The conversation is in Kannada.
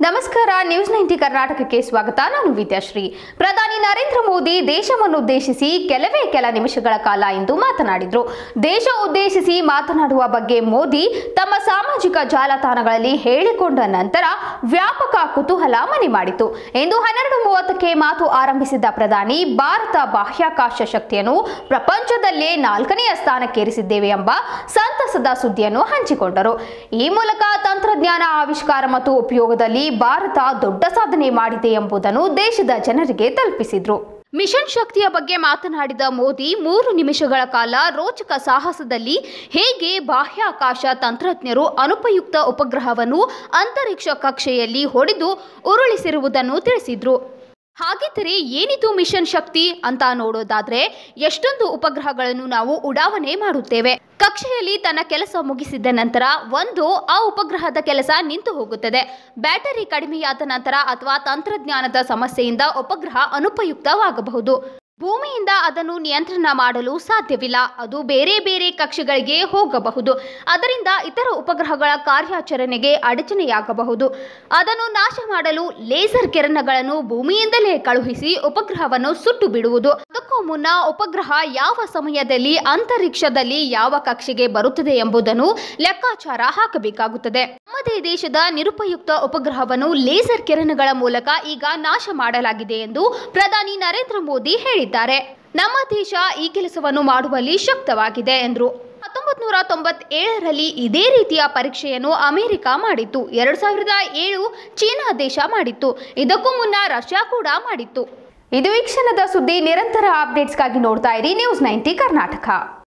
ನಮಸ್ಕಾರ ನ್ಯೂಸ್ ನೈಂಟಿ ಕರ್ನಾಟಕಕ್ಕೆ ಸ್ವಾಗತ. ನಾನು ವಿದ್ಯಾಶ್ರೀ. ಪ್ರಧಾನಿ ನರೇಂದ್ರ ಮೋದಿ ದೇಶವನ್ನುದ್ದೇಶಿಸಿ ಕೆಲವೇ ಕೆಲ ನಿಮಿಷಗಳ ಕಾಲ ಎಂದು ಮಾತನಾಡಿದರು. ದೇಶ ಉದ್ದೇಶಿಸಿ ಮಾತನಾಡುವ ಬಗ್ಗೆ ಮೋದಿ ತಮ್ಮ ಸಾಮಾಜಿಕ ಜಾಲತಾಣಗಳಲ್ಲಿ ಹೇಳಿಕೊಂಡ ನಂತರ ವ್ಯಾಪಕ ಕುತೂಹಲ ಮನೆ ಮಾಡಿತು. ಎಂದು ಹನ್ನೆರಡು ಮೂವತ್ತಕ್ಕೆ ಮಾತು ಆರಂಭಿಸಿದ್ದ ಪ್ರಧಾನಿ, ಭಾರತ ಬಾಹ್ಯಾಕಾಶ ಶಕ್ತಿಯನ್ನು ಪ್ರಪಂಚದಲ್ಲೇ ನಾಲ್ಕನೆಯ ಸ್ಥಾನಕ್ಕೇರಿಸಿದ್ದೇವೆ ಎಂಬ ಸಂತಸದ ಸುದ್ದಿಯನ್ನು ಹಂಚಿಕೊಂಡರು. ಈ ಮೂಲಕ ತಂತ್ರಜ್ಞಾನ ಆವಿಷ್ಕಾರ ಮತ್ತು ಉಪಯೋಗದಲ್ಲಿ ಭಾರತ ದೊಡ್ಡ ಸಾಧನೆ ಮಾಡಿದೆ ಎಂಬುದನ್ನು ದೇಶದ ಜನರಿಗೆ ತಲುಪಿಸಿದ್ರು. ಮಿಷನ್ ಶಕ್ತಿಯ ಬಗ್ಗೆ ಮಾತನಾಡಿದ ಮೋದಿ, ಮೂರು ನಿಮಿಷಗಳ ಕಾಲ ರೋಚಕ ಸಾಹಸದಲ್ಲಿ ಹೇಗೆ ಬಾಹ್ಯಾಕಾಶ ತಂತ್ರಜ್ಞರು ಅನುಪಯುಕ್ತ ಉಪಗ್ರಹವನ್ನು ಅಂತರಿಕ್ಷ ಕಕ್ಷೆಯಲ್ಲಿ ಹೊಡೆದು ಉರುಳಿಸಿರುವುದನ್ನು ತಿಳಿಸಿದ್ರು. ಹಾಗಿದ್ದರೆ ಏನಿದು ಮಿಷನ್ ಶಕ್ತಿ ಅಂತ ನೋಡೋದಾದ್ರೆ ಎಷ್ಟೊಂದು ಉಪಗ್ರಹಗಳನ್ನು ನಾವು ಉಡಾವಣೆ ಮಾಡುತ್ತೇವೆ. ಕಕ್ಷೆಯಲ್ಲಿ ತನ್ನ ಕೆಲಸ ಮುಗಿಸಿದ ನಂತರ ಒಂದು ಆ ಉಪಗ್ರಹದ ಕೆಲಸ ನಿಂತು ಹೋಗುತ್ತದೆ. ಬ್ಯಾಟರಿ ಕಡಿಮೆಯಾದ ನಂತರ ಅಥವಾ ತಂತ್ರಜ್ಞಾನದ ಸಮಸ್ಯೆಯಿಂದ ಉಪಗ್ರಹ ಅನುಪಯುಕ್ತವಾಗಬಹುದು. ಭೂಮಿಯಿಂದ ಅದನ್ನು ನಿಯಂತ್ರಣ ಮಾಡಲು ಸಾಧ್ಯವಿಲ್ಲ. ಅದು ಬೇರೆ ಬೇರೆ ಕಕ್ಷೆಗಳಿಗೆ ಹೋಗಬಹುದು. ಅದರಿಂದ ಇತರ ಉಪಗ್ರಹಗಳ ಕಾರ್ಯಾಚರಣೆಗೆ ಅಡಚಣೆಯಾಗಬಹುದು. ಅದನ್ನು ನಾಶ ಮಾಡಲು ಲೇಸರ್ ಕಿರಣಗಳನ್ನು ಭೂಮಿಯಿಂದಲೇ ಕಳುಹಿಸಿ ಉಪಗ್ರಹವನ್ನು ಸುಟ್ಟು ಬಿಡುವುದು. ಅದಕ್ಕೂ ಮುನ್ನ ಉಪಗ್ರಹ ಯಾವ ಸಮಯದಲ್ಲಿ, ಅಂತರಿಕ್ಷದಲ್ಲಿ ಯಾವ ಕಕ್ಷೆಗೆ ಬರುತ್ತದೆ ಎಂಬುದನ್ನು ಲೆಕ್ಕಾಚಾರ ಹಾಕಬೇಕಾಗುತ್ತದೆ. ನಮ್ಮದೇ ದೇಶದ ನಿರುಪಯುಕ್ತ ಉಪಗ್ರಹವನ್ನು ಲೇಸರ್ ಕಿರಣಗಳ ಮೂಲಕ ಈಗ ನಾಶ ಮಾಡಲಾಗಿದೆ ಎಂದು ಪ್ರಧಾನಿ ನರೇಂದ್ರ ಮೋದಿ ಹೇಳಿದ್ದಾರೆ. ನಮ್ಮ ದೇಶ ಈ ಕೆಲಸವನ್ನು ಮಾಡುವಲ್ಲಿ ಶಕ್ತವಾಗಿದೆ ಎಂದರು. ಹತ್ತೊಂಬತ್ತು ನೂರ ತೊಂಬತ್ತೇಳರಲ್ಲಿ ಇದೇ ರೀತಿಯ ಪರೀಕ್ಷೆಯನ್ನು ಅಮೆರಿಕ ಮಾಡಿತ್ತು. ಎರಡು ಸಾವಿರದ ಏಳು ಚೀನಾ ದೇಶ ಮಾಡಿತ್ತು. ಇದಕ್ಕೂ ಮುನ್ನ ರಷ್ಯಾ ಕೂಡ ಮಾಡಿತ್ತು. ಇದು ವೀಕ್ಷಣದ ಸುದ್ದಿ. ನಿರಂತರ ಅಪ್ಡೇಟ್ಸ್ಗಾಗಿ ನೋಡ್ತಾ ಇರಿ. News ninety Karnataka.